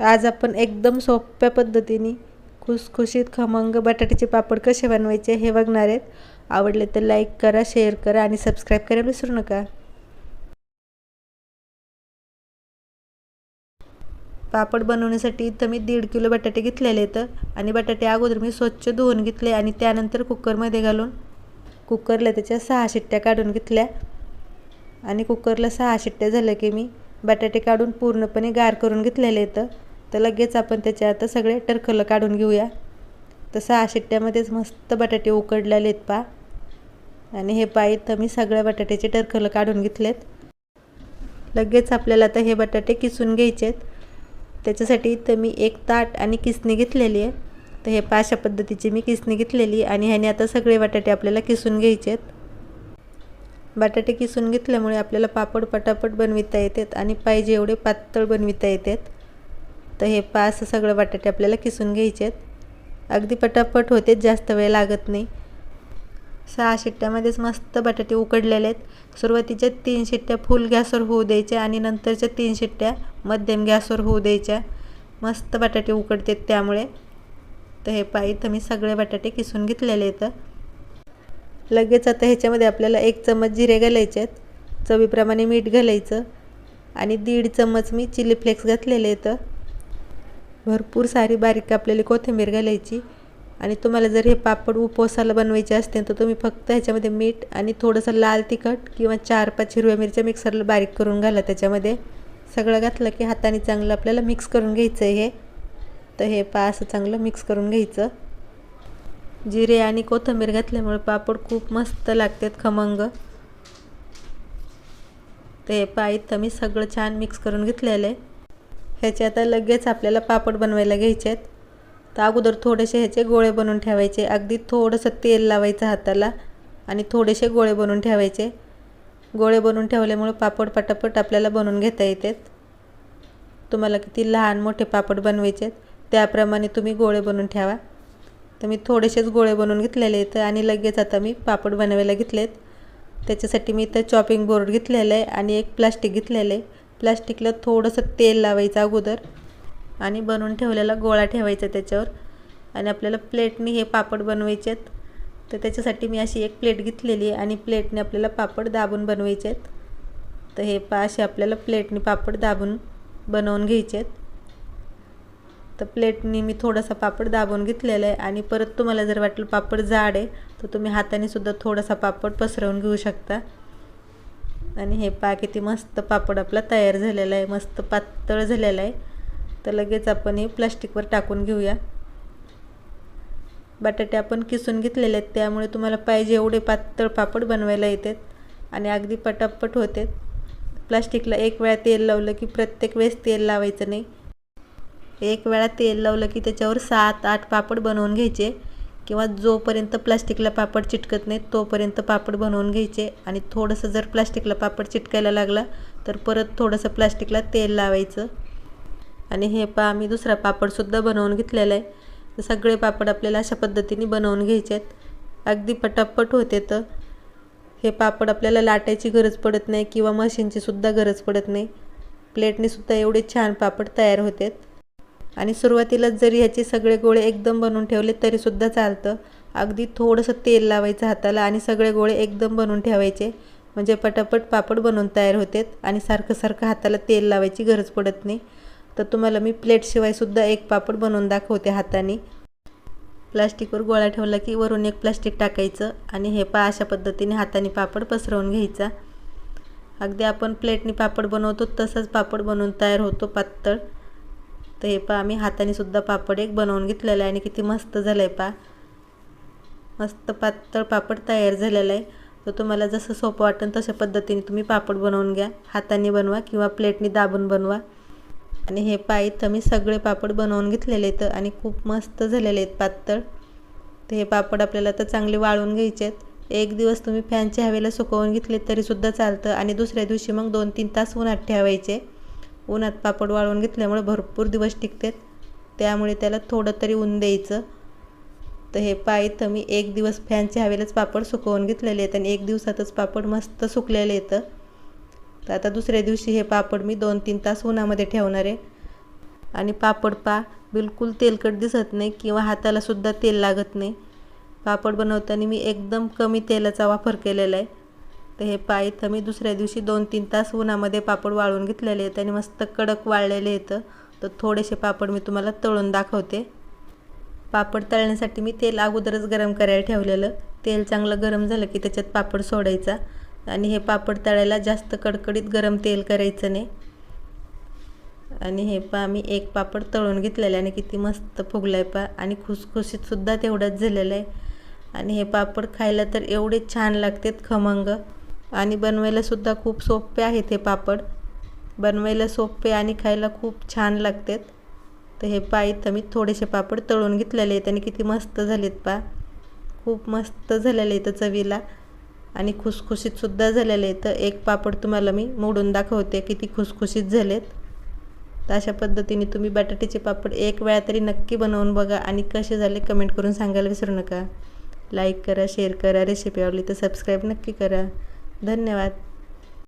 आज आपण एकदम सोप्या पद्धतीने खुसखुशीत खमंग बटाट्याचे पापड कसे बनवायचे हे बघणार आहेत. आवडले तर लाईक करा शेअर करा आणि सबस्क्राईब करायला विसरू नका. पापड बनवण्यासाठी इथं मी दीड किलो बटाटे घेतलेले आहेत आणि बटाटे अगोदर मी स्वच्छ धुवून घेतले आणि त्यानंतर कुकरमध्ये घालून कुकरला त्याच्या सहा शिट्ट्या काढून घेतल्या. आणि कुकरला सहा शिट्ट्या झाल्या की मी बटाटे काढून पूर्णपणे गार करून घेतलेले आहेत. तर लगेच आपण त्याच्या आता सगळे टरखलं काढून घेऊया. तसं आशिट्ट्यामध्येच मस्त बटाटे उकडलेले आहेत पा. आणि हे पाय तर मी सगळ्या बटाट्याचे टरखलं काढून घेतलेत. लगेच आपल्याला आता हे बटाटे किसून घ्यायचे आहेत. त्याच्यासाठी तर मी एक ताट आणि किसणी घेतलेली आहे. तर हे पाशा पद्धतीची मी किसणी घेतलेली आणि ह्याने आता सगळे बटाटे आपल्याला किसून घ्यायचे आहेत. बटाटे किसून घेतल्यामुळे आपल्याला पापड पटापट बनविता येतात आणि पाहिजे एवढे पातळ बनविता येतात. तर हे पाच सगळं बटाटे आपल्याला किसून घ्यायचे आहेत. अगदी पटापट होते जास्त वेळ लागत नाही. सहा शिट्ट्यामध्येच मस्त बटाटे उकडलेले आहेत. सुरुवातीच्या तीन शिट्ट्या फुल गॅसवर होऊ द्यायच्या आणि नंतरच्या तीन शिट्ट्या मध्यम गॅसवर होऊ द्यायच्या. मस्त बटाटे उकडतात त्यामुळे. तर हे पायी तर मी सगळे बटाटे किसून घेतलेले आहेत. लगेच आता ह्याच्यामध्ये आपल्याला एक चम्मच जिरे घालायचे आहेत. चवीप्रमाणे मीठ घालायचं. आणि दीड चम्मच मी चिली फ्लेक्स घातलेले आहेत. भरपूर सारी बारीक कापलेली कोथिंबीर घालायची. आणि तुम्हाला जर हे पापड उपवासाला बनवायचे असतील तर तुम्ही फक्त ह्याच्यामध्ये मीठ आणि थोडंसं लाल तिखट किंवा चार पाच हिरव्या मिरच्या मिक्सरला बारीक करून घाला त्याच्यामध्ये. सगळं घातलं की हाताने चांगलं आपल्याला मिक्स करून घ्यायचं आहे हे. तर हे पा असं चांगलं मिक्स करून घ्यायचं. जिरे आणि कोथिंबीर घातल्यामुळे पापड खूप मस्त लागतात खमंग. ते पा इथं मी सगळं छान मिक्स करून घेतलेलं आहे. ह्याचे आता लगेच आपल्याला पापड बनवायला घ्यायचे आहेत तर अगोदर थोडेसे ह्याचे गोळे बनवून ठेवायचे. अगदी थोडंसं तेल लावायचं हाताला आणि थोडेसे गोळे बनवून ठेवायचे. गोळे बनवून ठेवल्यामुळे पापड पटापट आपल्याला बनवून घेता येतात. तुम्हाला किती लहान मोठे पापड बनवायचे त्याप्रमाणे तुम्ही गोळे बनवून ठेवा. तर मी थोडेसेच गोळे बनवून घेतलेले आहेत आणि लगेच आता मी पापड बनवायला घेतले आहेत त्याच्यासाठी मी इथं चॉपिंग बोर्ड घेतलेलं आहे आणि एक प्लास्टिक घेतलेलं आहे. प्लास्टिकला थोडंसं तेल लावायचं अगोदर आणि बनवून ठेवलेला गोळा ठेवायचा त्याच्यावर. आणि आपल्याला प्लेटनी हे पापड बनवायचे आहेत. तर त्याच्यासाठी मी अशी एक प्लेट घेतलेली आहे आणि प्लेटने आपल्याला पापड दाबून बनवायचे आहेत. तर हे पा असे आपल्याला प्लेटने पापड दाबून बनवून घ्यायचे आहेत. तर प्लेटनी मी थोडासा पापड दाबून घेतलेला आहे आणि परत तुम्हाला जर वाटलं पापड जाड आहे तर तुम्ही हाताने सुद्धा थोडासा पापड पसरवून घेऊ शकता. आणि हे पा किती मस्त पापड आपला तयार झालेला आहे मस्त पातळ झालेला आहे. तर लगेच आपण हे प्लास्टिकवर टाकून घेऊया. बटाटे आपण किसून घेतलेले आहेत त्यामुळे तुम्हाला पाहिजे एवढे पातळ पापड बनवायला येतात आणि अगदी पटापट होते प्लास्टिकला एक वेळा तेल लावलं की प्रत्येक वेळेस तेल लावायचं नाही. एक वेळा तेल लावलं की त्याच्यावर सात आठ पापड बनवून घ्यायचे. किंवा जोपर्यंत प्लास्टिकला पापड चिटकत नाही तोपर्यंत पापड बनवून घ्यायचे. आणि थोडंसं जर प्लास्टिकला पापड चिटकायला लागला तर परत थोडंसं प्लास्टिकला तेल लावायचं. आणि हे पा आम्ही दुसरा पापडसुद्धा बनवून घेतलेला आहे. तर सगळे पापड आपल्याला अशा पद्धतीने बनवून घ्यायचे आहेत. अगदी पटापट होते तर. हे पापड आपल्याला लाटायची गरज पडत नाही किंवा मशीनची सुद्धा गरज पडत नाही. प्लेटनेसुद्धा एवढे छान पापड तयार होतात. आणि सुरुवातीलाच जरी ह्याचे सगळे गोळे एकदम बनवून ठेवले तरीसुद्धा चालतं. अगदी थोडंसं तेल लावायचं हाताला आणि सगळे गोळे एकदम बनवून ठेवायचे. म्हणजे पटापट पापड बनवून तयार होतात आणि सारखं सारखं हाताला तेल लावायची गरज पडत नाही. तर तुम्हाला मी प्लेटशिवायसुद्धा एक पापड बनवून दाखवते हाताने. प्लास्टिकवर गोळा ठेवला की वरून एक प्लास्टिक टाकायचं आणि हे पा अशा पद्धतीने हाताने पापड पसरवून घ्यायचा. अगदी आपण प्लेटने पापड बनवतो तसंच पापड बनवून तयार होतो पातळ. तर हे पहा आम्ही हातानेसुद्धा पापड एक बनवून घेतलेलं आहे आणि किती मस्त झालं आहे पा मस्त पातळ पापड तयार झालेलं आहे. तर तुम्हाला जसं सोपं वाटेल तशा पद्धतीने तुम्ही पापड बनवून घ्या. हाताने बनवा किंवा प्लेटने दाबून बनवा. आणि हे पाय इथं मी सगळे पापड बनवून घेतलेले आहेत आणि खूप मस्त झालेले आहेत पातळ. तर हे पापड आपल्याला तर चांगले वाळून घ्यायचे आहेत. एक दिवस तुम्ही फॅनच्या हवेला सुकवून घेतले तरीसुद्धा चालतं आणि दुसऱ्या दिवशी मग दोन तीन तास उन्हात ठेवायचे. उन्हात पापड वाळवून घेतल्यामुळे भरपूर दिवस टिकतात. त्यामुळे त्याला थोडं तरी ऊन द्यायचं. तर हे पाय इथं मी एक दिवस फॅनच्या हवेलाच पापड सुकवून घेतलेले आहेत आणि एक दिवसातच पापड मस्त सुकलेले येतं तर आता दुसऱ्या दिवशी हे पापड मी दोन तीन तास उन्हामध्ये ठेवणार आहे. आणि पापड पा बिलकुल तेलकट दिसत नाही किंवा हातालासुद्धा तेल लागत नाही. पापड बनवताना मी एकदम कमी तेलाचा वापर केलेला आहे. तर हे पाय इथं मी दुसऱ्या दिवशी दोन तीन तास उन्हामध्ये पापड वाळून घेतलेले आहेत आणि मस्त कडक वाळलेले येतं तर थोडेसे पापड मी तुम्हाला तळून दाखवते. पापड तळण्यासाठी मी तेल अगोदरच गरम करायला ठेवलेलं. तेल चांगलं गरम झालं की त्याच्यात पापड सोडायचा. आणि हे पापड तळायला जास्त कडकडीत गरम तेल करायचं नाही. आणि हे पा मी एक पापड तळून घेतलेलं आहे आणि किती मस्त फुगलं आहे पा आणि खुसखुशीतसुद्धा तेवढंच झालेलं आहे. आणि हे पापड खायला तर एवढे छान लागतात खमंग. आणि बनवायलासुद्धा खूप सोपे आहेत हे पापड. बनवायला सोपे आणि खायला खूप छान लागतात. तर हे पा इथं मी थोडेसे पापड तळून घेतलेले आहेत आणि किती मस्त झालेत पा. खूप मस्त झालेले आहेत चवीला. आणि खुसखुशीतसुद्धा झालेले आहेत. तर एक पापड तुम्हाला मी मोडून दाखवते किती खुसखुशीत झालेत. तर अशा पद्धतीने तुम्ही बटाट्याचे पापड एक वेळा तरी नक्की बनवून बघा आणि कसे झाले कमेंट करून सांगायला विसरू नका. लाईक करा शेअर करा रेसिपी आवडली तर सबस्क्राईब नक्की करा. धन्यवाद.